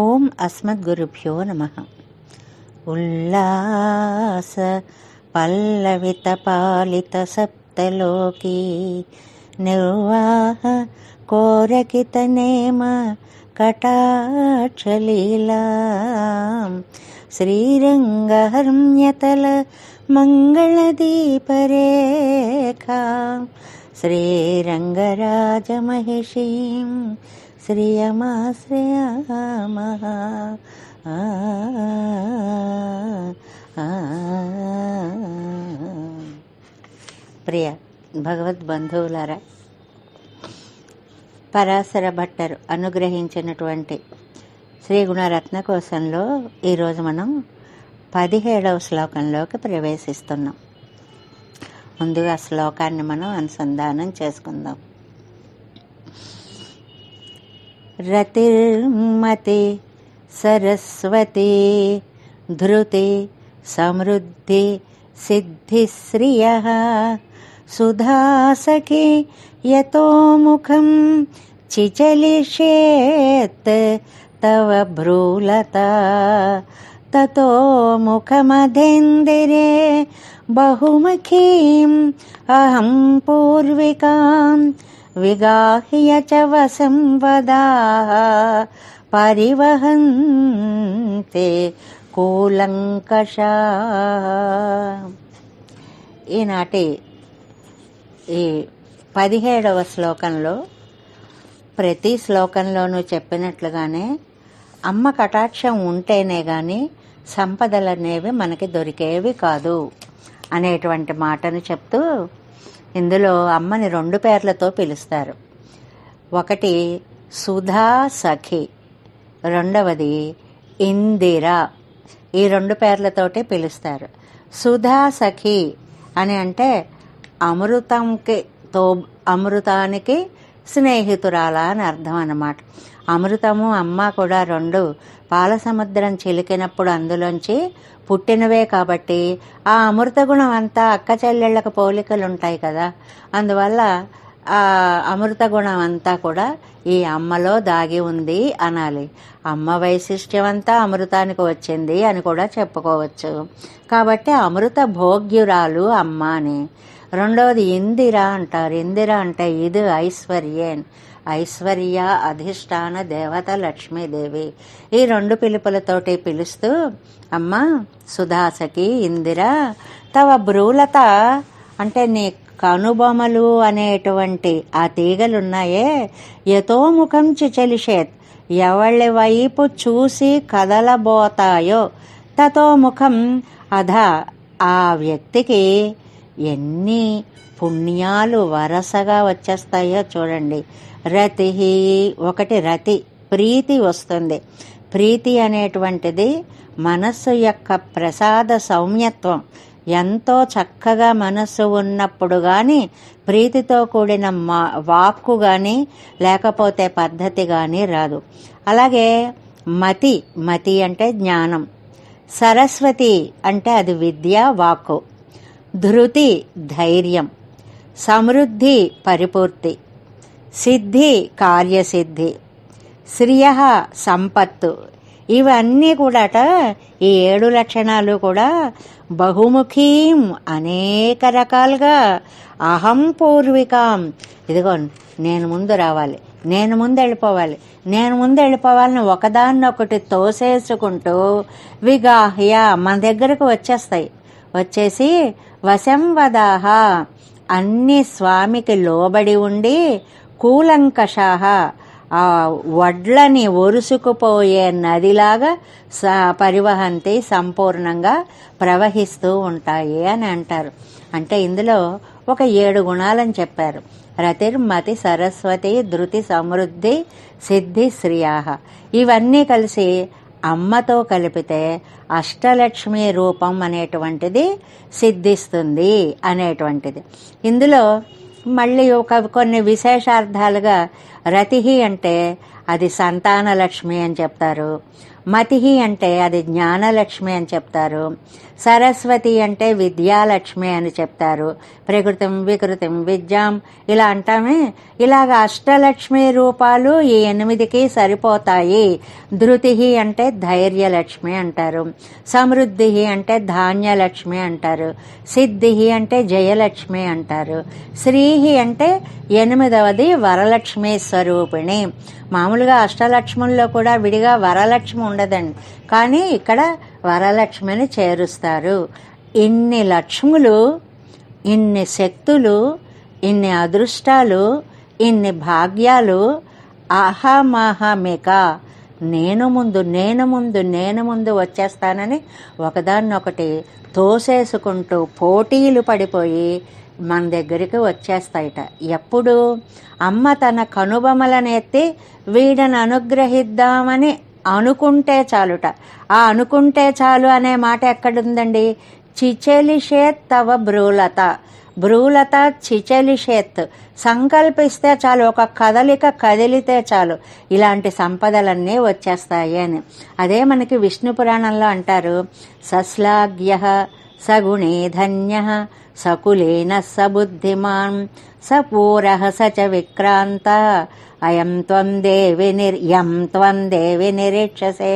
ॐ अस्मद्गुरुभ्यो नमः उल्लास पल्लवितपालितसप्तलोकी निर्वाह कोरकितनेम कटाक्षलीलां श्रीरङ्गहर्म्यतलमङ्गलदीपरेखा श्रीरङ्गराजमहिषीं కటాక్షలీలా శ్రీరంగహర్మ్యతల ఆ, ప్రియ భగవద్బంధువులారా పరాశర భట్టరు అనుగ్రహించినటువంటి శ్రీ గుణరత్న కోశంలో ఈరోజు మనం పదిహేడవ శ్లోకంలోకి ప్రవేశిస్తున్నాం. ముందుగా శ్లోకాన్ని మనం అనుసంధానం చేసుకుందాం. रतिर्मते सरस्वते धृते समृद्धि सिद्धिश्रियः। सुधासखे यतो मुखं चिचलिषेत् तव भ्रूलता। ततो मुखमधेन्दिरे बहुमुखीम् अहं पूर्विकाम्। విగాహ్య చ వశం వదాః పరివహంతే కూలంకషా ఈనాటి ఈ పదిహేడవ శ్లోకంలో ప్రతి శ్లోకంలోనూ చెప్పినట్లుగానే అమ్మ కటాక్షం ఉంటేనే కానీ సంపదలు అనేవి మనకి దొరికేవి కాదు అనేటువంటి మాటను చెప్తూ ఇందులో అమ్మని రెండు పేర్లతో పిలుస్తారు. ఒకటి సుధా సఖి రెండవది ఇందిర. ఈ రెండు పేర్లతోటి పిలుస్తారు. సుధా సఖి అని అంటే అమృతంకి తో అమృతానికి స్నేహితురాల అని అర్థం అన్నమాట. అమృతము అమ్మ కూడా రెండు పాలసముద్రం చిలికినప్పుడు అందులోంచి పుట్టినవే కాబట్టి ఆ అమృత గుణం అంతా అక్క చెల్లెళ్ళకు పోలికలు ఉంటాయి కదా. అందువల్ల ఆ అమృత గుణం అంతా కూడా ఈ అమ్మలో దాగి ఉంది అనాలి. అమ్మ వైశిష్ట్యం అంతా అమృతానికి వచ్చింది అని కూడా చెప్పుకోవచ్చు. కాబట్టి అమృత భోగ్యురాలు అమ్మ అని. రెండవది ఇందిర అంటారు. ఇందిర అంటే ఇది ఐశ్వర్యేన్. ఐశ్వర్య అధిష్టాన దేవత లక్ష్మీదేవి ఈ రెండు పిలుపులతోటి పిలుస్తూ అమ్మ సుధాసకి ఇందిర తవ బ్రూలత అంటే నీ కనుబొమలు అనేటువంటి ఆ తీగలున్నాయే యథోముఖం చిచలిషేత్ ఎవళ్ళ వైపు చూసి కదలబోతాయో తతో ముఖం అధ ఆ వ్యక్తికి ఎన్ని పుణ్యాలు వరసగా వచ్చేస్తాయో చూడండి. రతి ఒకటి రతి. ప్రీతి వస్తుంది. ప్రీతి అనేటువంటిది మనస్సు యొక్క ప్రసాద సౌమ్యత్వం. ఎంతో చక్కగా మనస్సు ఉన్నప్పుడు కానీ ప్రీతితో కూడిన మా వాక్కు కానీ లేకపోతే పద్ధతి కానీ రాదు. అలాగే మతి మతి అంటే జ్ఞానం. సరస్వతి అంటే అది విద్య వాక్కు. ధృతి ధైర్యం. సమృద్ధి పరిపూర్తి. సిద్ధి కార్యసిద్ధి శ్రియ సంపత్తు. ఇవన్నీ కూడాట ఈ ఏడు లక్షణాలు కూడా బహుముఖీం అనేక రకాలుగా అహం పూర్వికాం. ఇదిగో నేను ముందు రావాలి నేను ముందు వెళ్ళిపోవాలి నేను ముందు వెళ్ళిపోవాలని ఒకదాన్నొకటి తోసేసుకుంటూ విగాహ్య మన దగ్గరకు వచ్చేస్తాయి. వచ్చేసి వశం వదాహ అన్ని స్వామికి లోబడి ఉండి కూలంకషాహ. ఆ వడ్లని ఒరుసుకుపోయే నదిలాగా స పరివహంతి సంపూర్ణంగా ప్రవహిస్తూ ఉంటాయి అని అంటారు. అంటే ఇందులో ఒక ఏడు గుణాలని చెప్పారు. రతిర్మతి సరస్వతి ధృతి సమృద్ధి సిద్ధి శ్రియాహ. ఇవన్నీ కలిసి అమ్మతో కలిపితే అష్టలక్ష్మి రూపం అనేటువంటిది సిద్ధిస్తుంది అనేటువంటిది. ఇందులో మళ్ళీ ఒక కొన్ని విశేషార్థాలుగా రతి అంటే అది సంతానలక్ష్మి అని చెప్తారు. మతిహి అంటే అది జ్ఞానలక్ష్మి అని చెప్తారు. సరస్వతి అంటే విద్యాలక్ష్మి అని చెప్తారు. ప్రకృతం వికృతం విద్యాం ఇలా అంటామే. ఇలాగ అష్టలక్ష్మి రూపాలు ఈ ఎనిమిదికి సరిపోతాయి. ధృతి అంటే ధైర్యలక్ష్మి అంటారు. సమృద్ధి అంటే ధాన్యలక్ష్మి అంటారు. సిద్ధి అంటే జయలక్ష్మి అంటారు. శ్రీహి అంటే ఎనిమిదవది వరలక్ష్మి స్వరూపిణి. మామూలుగా అష్టలక్ష్ముల్లో కూడా విడిగా వరలక్ష్మి ఉండదండి. కానీ ఇక్కడ వరలక్ష్మిని చేరుస్తారు. ఇన్ని లక్ష్ములు ఇన్ని శక్తులు ఇన్ని అదృష్టాలు ఇన్ని భాగ్యాలు ఆహామాహామిక నేను ముందు నేను ముందు నేను ముందు వచ్చేస్తానని ఒకదాన్నొకటి తోసేసుకుంటూ పోటీలు పడిపోయి మన దగ్గరికి వచ్చేస్తాయిట. ఎప్పుడు అమ్మ తన కనుబొమలనెత్తి వీడని అనుగ్రహిద్దామని అనుకుంటే చాలుట. ఆ అనుకుంటే చాలు అనే మాట ఎక్కడుందండి? చిచెలిషేత్ తవ బ్రూలత. బ్రూలత చిచెలిషేత్. సంకల్పిస్తే చాలు ఒక కదలిక కదిలితే చాలు. ఇలాంటి సంపదలన్నీ వచ్చేస్తాయి అని. అదే మనకి విష్ణు పురాణంలో అంటారు. సశ్లాఘ్య సగుణే ధన్య సకులేన స బుద్ధిమాన్ స పూర స చ విక్రాంత అయం త్వం దేవి నిర్ యం త్వం దేవి నిరీక్షసే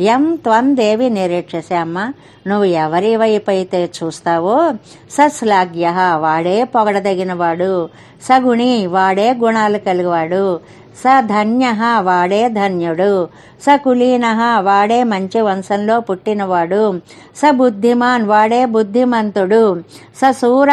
యం త్వం దేవి నిరీక్షసే అమ్మ నువ్వు ఎవరి వైపు అయితే చూస్తావో సశ్లాఘ్య వాడే పొగడదగినవాడు సగుణి వాడే గుణాలు కలిగివాడు స ధన్య వాడే ధన్యుడు. స కులీన వాడే మంచి వంశంలో పుట్టినవాడు. స బుద్ధిమాన్ వాడే బుద్ధిమంతుడు. స సూర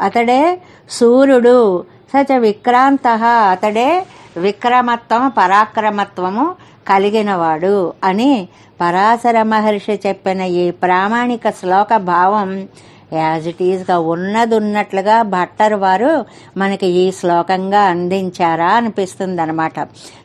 అతడే సూర్యుడు స చ విక్రాంత అతడే విక్రమత్వం పరాక్రమత్వము కలిగినవాడు అని పరాశర మహర్షి చెప్పిన ఈ ప్రామాణిక శ్లోక భావం యాజ్ ఇట్ ఈజ్గా ఉన్నది ఉన్నట్లుగా భట్టర్ వారు మనకి ఈ శ్లోకంగా అందించారా అనిపిస్తుంది అనమాట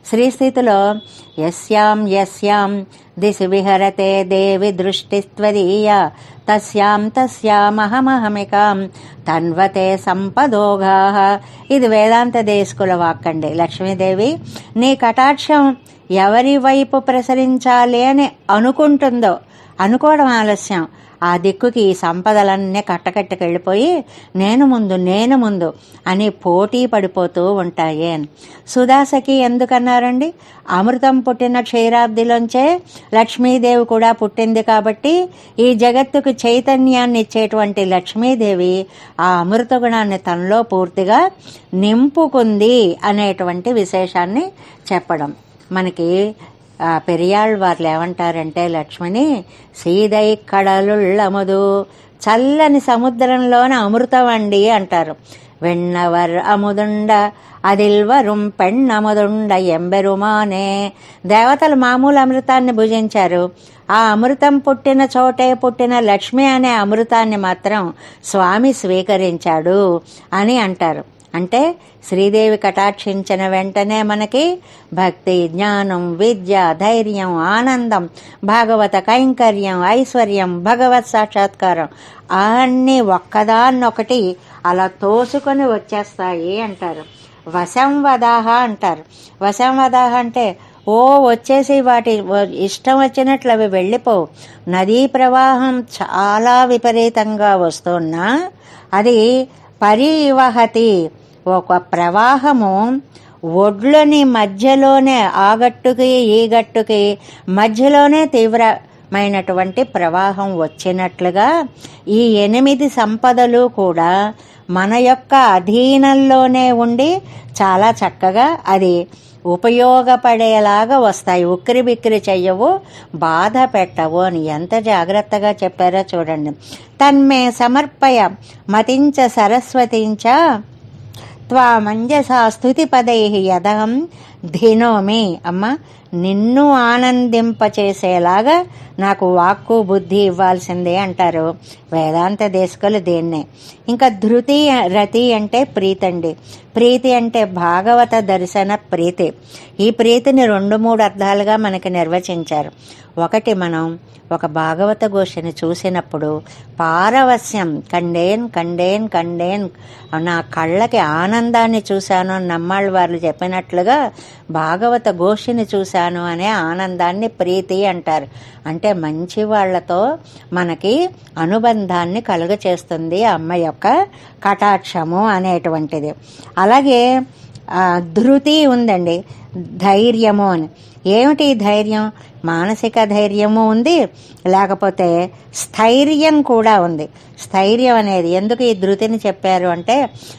శ్రీస్థితిలో ఎస్యాం ఎస్యాం దిశ విహరతే దేవి దృష్టిస్త్వదీయ తస్యాం తస్యామహమహమికాం తన్వతే సంపదోగా ఇది వేదాంత దేశకుల వాక్కండి. లక్ష్మీదేవి నీ కటాక్షం ఎవరి వైపు ప్రసరించాలి అని అనుకుంటుందో అనుకోవడం ఆలస్యం. ఆ దిక్కుకి ఈ సంపదలన్నీ కట్టకట్టుకెళ్ళిపోయి నేను ముందు నేను ముందు అని పోటీ పడిపోతూ ఉంటాయి సుధాసకి ఎందుకన్నారండి? అమృతం పుట్టిన క్షీరాబ్దిలోంచే లక్ష్మీదేవి కూడా పుట్టింది కాబట్టి ఈ జగత్తుకు చైతన్యాన్ని ఇచ్చేటువంటి లక్ష్మీదేవి ఆ అమృత గుణాన్ని తనలో పూర్తిగా నింపుకుంది అనేటువంటి విశేషాన్ని చెప్పడం. మనకి ఆ పెరియాళ్ వార్లు ఏమంటారంటే లక్ష్మణి సీదై అమదు చల్లని సముద్రంలోన అమృతవండి అంటారు. వెన్నవర్ అముదుండ అదిల్వరుం పెన్నముదుండ ఎంబెరుమానే. దేవతలు మామూలు అమృతాన్ని భుజించారు. ఆ అమృతం పుట్టిన చోటే పుట్టిన లక్ష్మి అనే అమృతాన్ని మాత్రం స్వామి స్వీకరించాడు అని అంటారు. అంటే శ్రీదేవి కటాక్షించిన వెంటనే మనకి భక్తి జ్ఞానం విద్య ధైర్యం ఆనందం భాగవత కైంకర్యం ఐశ్వర్యం భగవత్ సాక్షాత్కారం అన్నీ ఒక్కదాన్నొకటి అలా తోసుకొని వచ్చేస్తాయి అంటారు. వశంవదాహ అంటారు. వశంవదాహ అంటే ఓ వచ్చేసి వాటి ఇష్టం వచ్చినట్లు అవి వెళ్ళిపోవు. నదీ ప్రవాహం చాలా విపరీతంగా వస్తున్నా అది పరివహతి. ఒక ప్రవాహము ఒడ్లని మధ్యలోనే ఆగట్టుకి ఈగట్టుకి మధ్యలోనే తీవ్రమైనటువంటి ప్రవాహం వచ్చినట్లుగా ఈ ఎనిమిది సంపదలు కూడా మన యొక్క అధీనంలోనే ఉండి చాలా చక్కగా అది ఉపయోగపడేలాగా వస్తాయి. ఉక్కిరి బిక్కిరి చెయ్యవు బాధ పెట్టవు అని ఎంత జాగ్రత్తగా చెప్పారో చూడండి. తన్మే సమర్పయ మతించ సరస్వతించ త్వామంజసా స్థుతి పదై యదహం ధినోమి అమ్మ నిన్ను ఆనందింపచేసేలాగా నాకు వాక్కు బుద్ధి ఇవ్వాల్సిందే అంటారు. వేదాంత దేశకులు దేన్నే. ఇంకా ధృతి రతి అంటే ప్రీతండి. ప్రీతి అంటే భాగవత దర్శన ప్రీతి. ఈ ప్రీతిని రెండు మూడు అర్థాలుగా మనకి నిర్వచించారు. ఒకటి మనం ఒక భాగవత ఘోషని చూసినప్పుడు పారవస్యం కండేన్ కండేన్ కండేన్ నా కళ్ళకి ఆనందాన్ని చూశాను అని నమ్మాళ్ళ వారు చెప్పినట్లుగా భాగవత ఘోషిని చూశాను అనే ఆనందాన్ని ప్రీతి అంటారు. అంటే మంచి వాళ్ళతో మనకి అనుబంధాన్ని కలుగచేస్తుంది అమ్మ యొక్క కటాక్షము అనేటువంటిది. అలాగే ధృతి ఉందండి. ధైర్యము అని. ఏమిటి ధైర్యం? మానసిక ధైర్యము ఉంది లేకపోతే స్థైర్యం కూడా ఉంది. స్థైర్యం అనేది ఎందుకు ఈ ధృతిని చెప్పారు అంటే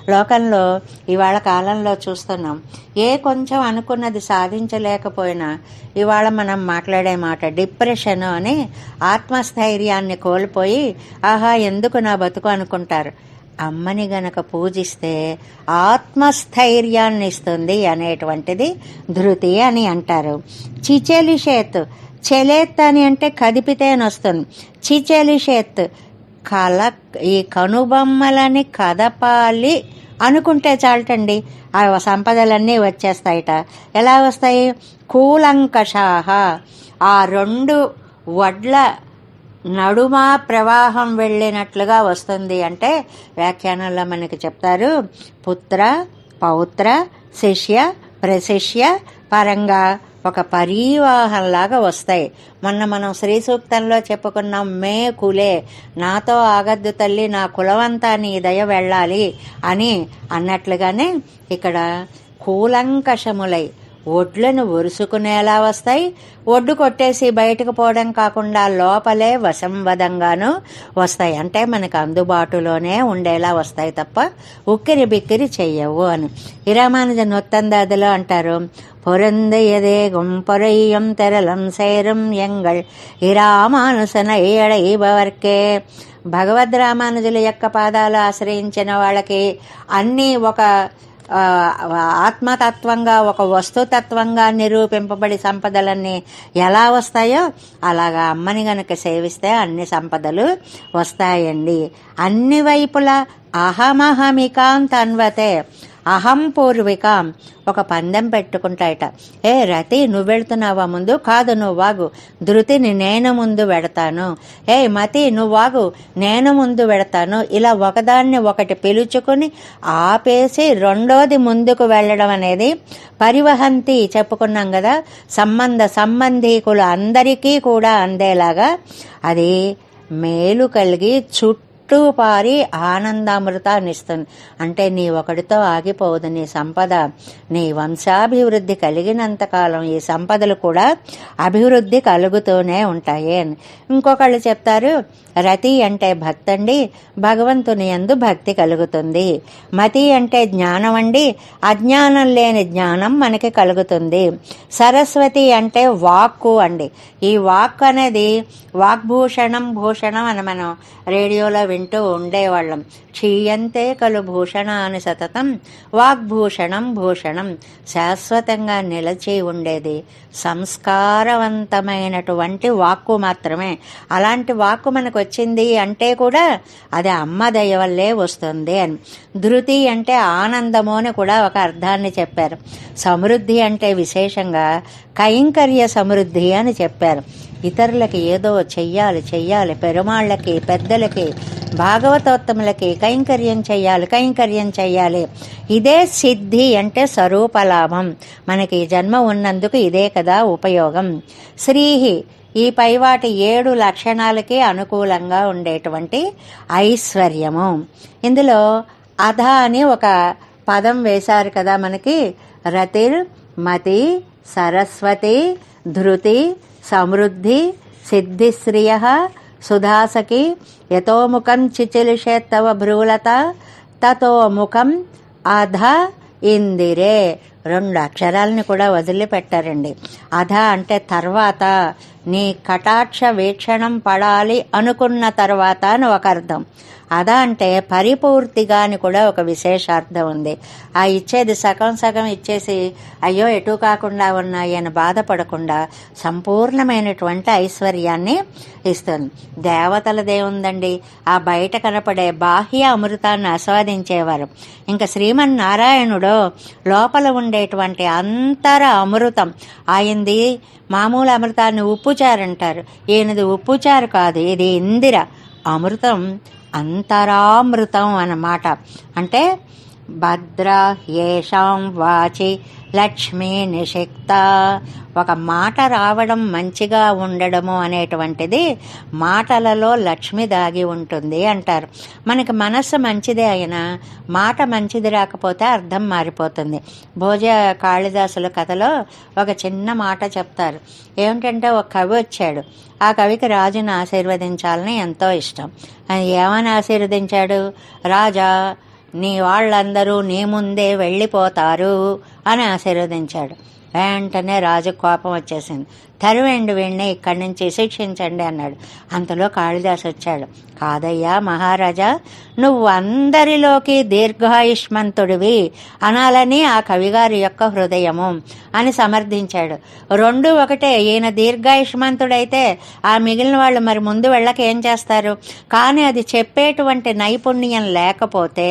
లోకంలో ఇవాళ కాలంలో చూస్తున్నాం. ఏ కొంచెం అనుకున్నది సాధించలేకపోయినా ఇవాళ మనం మాట్లాడే మాట డిప్రెషన్ అని ఆత్మస్థైర్యాన్ని కోల్పోయి ఆహా ఎందుకు నా బతుకు అనుకుంటారు? అమ్మని గనక పూజిస్తే ఆత్మస్థైర్యాన్ని ఇస్తుంది అనేటువంటిది ధృతి అని అంటారు. చిచెలిషేత్ చెలేత్ అని అంటే కదిపితే అని వస్తుంది. చిచెలిషేత్ కల ఈ కనుబొమ్మలని కదపాలి అనుకుంటే చాలటండి. ఆ సంపదలన్నీ వచ్చేస్తాయిట. ఎలా వస్తాయి? కూలంకషాహ. ఆ రెండు వడ్ల నడుమ ప్రవాహం వెళ్ళినట్లుగా వస్తుంది అంటే వ్యాఖ్యానంలో మనకి చెప్తారు. పుత్ర పౌత్ర శిష్య ప్రశిష్య పరంగా ఒక పరీవాహంలాగా వస్తాయి. మొన్న మనం శ్రీ సూక్తంలో చెప్పుకున్నాం మే కులే నాతో ఆగద్దు తల్లి నా కులవంతా నీ దయ వెళ్ళాలి అని అన్నట్లుగానే ఇక్కడ కూలంకషములై ఒడ్లను ఒరుసుకునేలా వస్తాయి ఒడ్డు కొట్టేసి బయటకు పోవడం కాకుండా లోపలే వశంవదంగాను వస్తాయి అంటే మనకు అందుబాటులోనే ఉండేలా వస్తాయి తప్ప ఉక్కిరి బిక్కిరి చెయ్యవు అని ఇరామానుజ నొత్తందాదిలో అంటారు பொருந்தையதே பொறையும் తెరలం సేరం ఎంగళ్ ఇరామానుసన ఏడైబవర్కే భగవద్ రామానుజుల యొక్క పాదాలు ఆశ్రయించిన వాళ్ళకి అన్నీ ఒక ఆ, ఆత్మతత్వంగా ఒక వస్తుతత్వంగా నిరూపింపబడి సంపదలన్నీ ఎలా వస్తాయో అలాగా అమ్మని గనక సేవిస్తే అన్ని సంపదలు వస్తాయండి. అన్ని వైపులా అహమహమికాం తన్వతే అహం పూర్విక. ఒక పందెం పెట్టుకుంటాయట. ఏ రతి నువ్వు వెళుతున్నావా ముందు? కాదు నువ్వు వాగు. ధృతిని నేను ముందు వెడతాను. ఏ మతి నువ్వు వాగు. నేను ముందు వెడతాను. ఇలా ఒకదాన్ని ఒకటి పిలుచుకుని ఆపేసి రెండోది ముందుకు వెళ్ళడం అనేది పరివహంతి చెప్పుకున్నాం కదా. సంబంధ సంబంధీకులు అందరికీ కూడా అందేలాగా అది మేలు కలిగి చుట్టూ చుట్టూ పారి ఆనందామృతాన్నిస్తుంది. అంటే నీ ఒకటితో ఆగిపోదు నీ సంపద. నీ వంశాభివృద్ధి కలిగినంతకాలం ఈ సంపదలు కూడా అభివృద్ధి కలుగుతూనే ఉంటాయి అని. ఇంకొకళ్ళు చెప్తారు రతి అంటే భక్తండి భగవంతుని యందు భక్తి కలుగుతుంది. మతి అంటే జ్ఞానం అండి అజ్ఞానం లేని జ్ఞానం మనకి కలుగుతుంది. సరస్వతి అంటే వాక్కు అండి. ఈ వాక్ అనేది వాగ్భూషణం భూషణం అని మనం రేడియోలో వింటూ. ఉండేవాళ్ళం. క్షీయంతే కలు భూషణాన్ని సతతం వాగ్భూషణం భూషణం. శాశ్వతంగా నిలచి ఉండేది సంస్కారవంతమైనటువంటి వాక్కు మాత్రమే. అలాంటి వాక్కు మనకు వచ్చింది అంటే కూడా అది అమ్మ దయ వల్లే వస్తుంది అని. ధృతి అంటే ఆనందము అని కూడా ఒక అర్థాన్ని చెప్పారు. సమృద్ధి అంటే విశేషంగా కైంకర్య సమృద్ధి అని చెప్పారు. ఇతరులకి ఏదో చెయ్యాలి చెయ్యాలి. పెరుమాళ్ళకి పెద్దలకి భాగవతోత్తములకి కైంకర్యం చెయ్యాలి కైంకర్యం చెయ్యాలి. ఇదే సిద్ధి అంటే స్వరూపలాభం. మనకి జన్మ ఉన్నందుకు ఇదే కదా ఉపయోగం. శ్రీహి ఈ పైవాటి ఏడు లక్షణాలకి అనుకూలంగా ఉండేటువంటి ఐశ్వర్యము. ఇందులో అధ అని ఒక పదం వేశారు కదా మనకి. రతిర్ మతి సరస్వతి ధృతి సమృద్ధి సిద్ధిశ్రియ సుధాసకి యతో ముఖం చిచిలిషే తవ భ్రూలత తతో ముఖం అధ ఇందిరే. రెండు అక్షరాలని కూడా వదిలిపెట్టారండి. అధ అంటే తర్వాత. నీ కటాక్ష వీక్షణం పడాలి అనుకున్న తర్వాత అని ఒక అర్థం. అదా అంటే పరిపూర్తిగా అని కూడా ఒక విశేషార్థం ఉంది. ఆ ఇచ్చేది సగం సగం ఇచ్చేసి అయ్యో ఎటు కాకుండా ఉన్నాయని బాధపడకుండా సంపూర్ణమైనటువంటి ఐశ్వర్యాన్ని ఇస్తుంది. దేవతలదేముందండి ఆ బయట కనపడే బాహ్య అమృతాన్ని ఆస్వాదించేవారు. ఇంకా శ్రీమన్నారాయణుడు లోపల ఉండేటువంటి అంతర అమృతం ఆయింది మామూలు అమృతాన్ని ఉప్పుచారు అంటారు ఈయనది ఉప్పుచారు కాదు ఇది ఇందిర అమృతం. అంతరామృతం అన్నమాట. అంటే భద్ర ఏషాం వాచి లక్ష్మీ నిషిక్త. ఒక మాట రావడం మంచిగా ఉండడము అనేటువంటిది మాటలలో లక్ష్మి దాగి ఉంటుంది అంటారు. మనకి మనస్సు మంచిదే అయినా మాట మంచిది రాకపోతే అర్థం మారిపోతుంది. భోజ కాళిదాసుల కథలో ఒక చిన్న మాట చెప్తారు. ఏమిటంటే ఒక కవి వచ్చాడు. ఆ కవికి రాజును ఆశీర్వదించాలని ఎంతో ఇష్టం. ఏమని ఆశీర్వదించాడు? రాజా నీ వాళ్ళందరూ నీ ముందే వెళ్ళిపోతారు అని ఆశీర్వదించాడు. వెంటనే రాజు కోపం వచ్చేసింది. తరువేండి వీడిని ఇక్కడి నుంచి శిక్షించండి అన్నాడు. అంతలో కాళిదాస్ వచ్చాడు. కాదయ్యా మహారాజా నువ్వు అందరిలోకి దీర్ఘాయుష్మంతుడివి అనాలని ఆ కవిగారి యొక్క హృదయము అని సమర్థించాడు. రెండు ఒకటే ఈయన దీర్ఘాయుష్మంతుడైతే ఆ మిగిలిన వాళ్ళు మరి ముందు వెళ్ళక ఏం చేస్తారు? కానీ అది చెప్పేటువంటి నైపుణ్యం లేకపోతే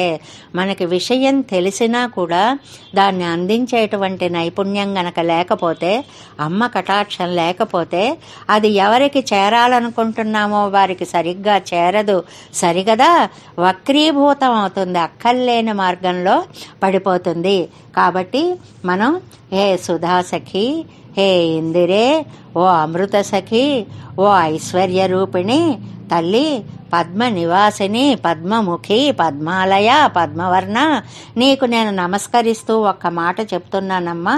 మనకి విషయం తెలిసినా కూడా దాన్ని అందించేటువంటి నైపుణ్యం గనక లేకపోతే అమ్మ కటాక్షం లేకపోతే అది ఎవరికి చేరాలనుకుంటున్నామో వారికి సరిగ్గా చేరదు. సరిగదా? వక్రీభూతం అవుతుంది అక్కర్లేని మార్గంలో పడిపోతుంది. కాబట్టి మనం హే సుధా సఖి హే ఇందిరే ఓ అమృత సఖి ఓ ఐశ్వర్య రూపిణి తల్లి పద్మ నివాసిని పద్మముఖి పద్మాలయ పద్మవర్ణ నీకు నేను నమస్కరిస్తూ ఒక్క మాట చెప్తున్నానమ్మా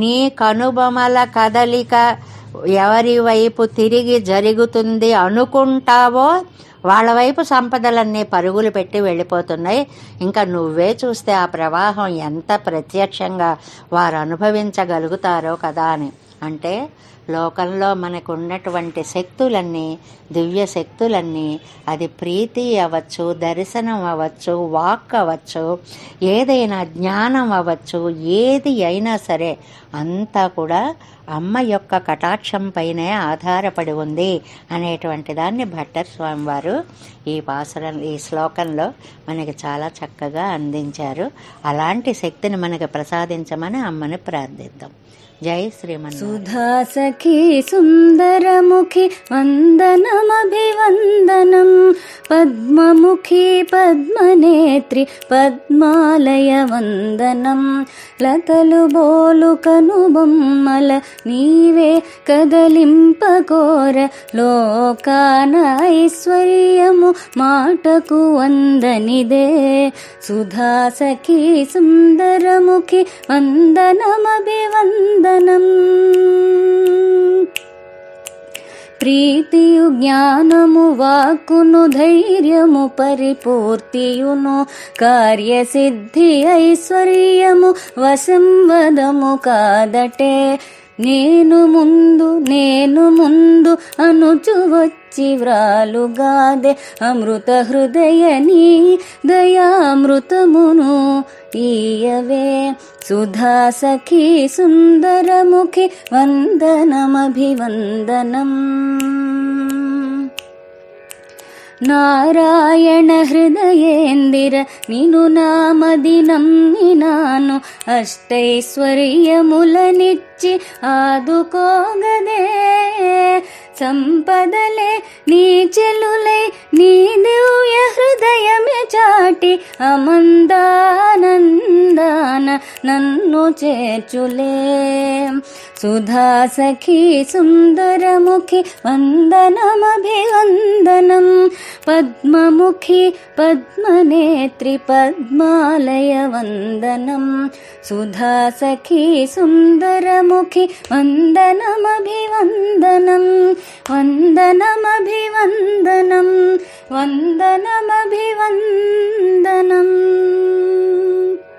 నీ కనుబొమల కదలిక ఎవరి వైపు తిరిగి జరుగుతుంది అనుకుంటావో వాళ్ళ వైపు సంపదలన్నీ పరుగులు పెట్టి వెళ్ళిపోతున్నాయి. ఇంకా నువ్వే చూస్తే ఆ ప్రవాహం ఎంత ప్రత్యక్షంగా వారు అనుభవించగలుగుతారో కదా అని. అంటే లోకంలో మనకు ఉన్నటువంటి శక్తులన్నీ దివ్య శక్తులన్నీ అది ప్రీతి అవ్వచ్చు దర్శనం అవ్వచ్చు వాక్ అవ్వచ్చు ఏదైనా జ్ఞానం అవ్వచ్చు ఏది అయినా సరే అంతా కూడా అమ్మ యొక్క కటాక్షం పైనే ఆధారపడి ఉంది అనేటువంటి దాన్ని భట్టర్ స్వామి వారు ఈ పాసరం ఈ శ్లోకంలో మనకి చాలా చక్కగా అందించారు. అలాంటి శక్తిని మనకి ప్రసాదించమని అమ్మని ప్రార్థిద్దాం. జై శ్రీమన్ సుధా సఖీ సుందరముఖి వందనమభివందనం. పద్మముఖి పద్మనేత్రి పద్మాలయ వందనం. లతలు బోలు కనుబొమ్మల నీవే కదలింపకోర లోకాన ఐశ్వర్యము మాటకు వందనిదే. సుధా సుందరముఖి వందనమభివందనం. ప్రీతియు జ్ఞానము వాక్కును ధైర్యము పరిపూర్తియును కార్యసిద్ధి ఐశ్వర్యము వసంవదము కాదటే. నేను ముందు నేను ముందు అనుచు వచ్చి వ్రాలుగాదే అమృత హృదయని దయామృతమును ఈయవే. సుధా సఖీ సుందరముఖి వందనమభివందనం. నారాయణ హృదయేందిర నిను నామది నమ్మినాను అష్టైశ్వర్యములనిచ్చి ఆదుకోగదే. సంపదలే నీ చెలులై నీ దివ్య హృదయమే చాటి అమందానందాన నన్ను చేర్చులే. सुधासखि सुन्दरमुखि वन्दनमभिवन्दनं। पद्ममुखि पद्ममुखी पद्मनेत्रिपद्मालयवन्दनं सुधासखी सुन्दरमुखि वन्दनमभिवन्दनं। वन्दनमभिवन्दनं। वन्दनमभिवन्दनम्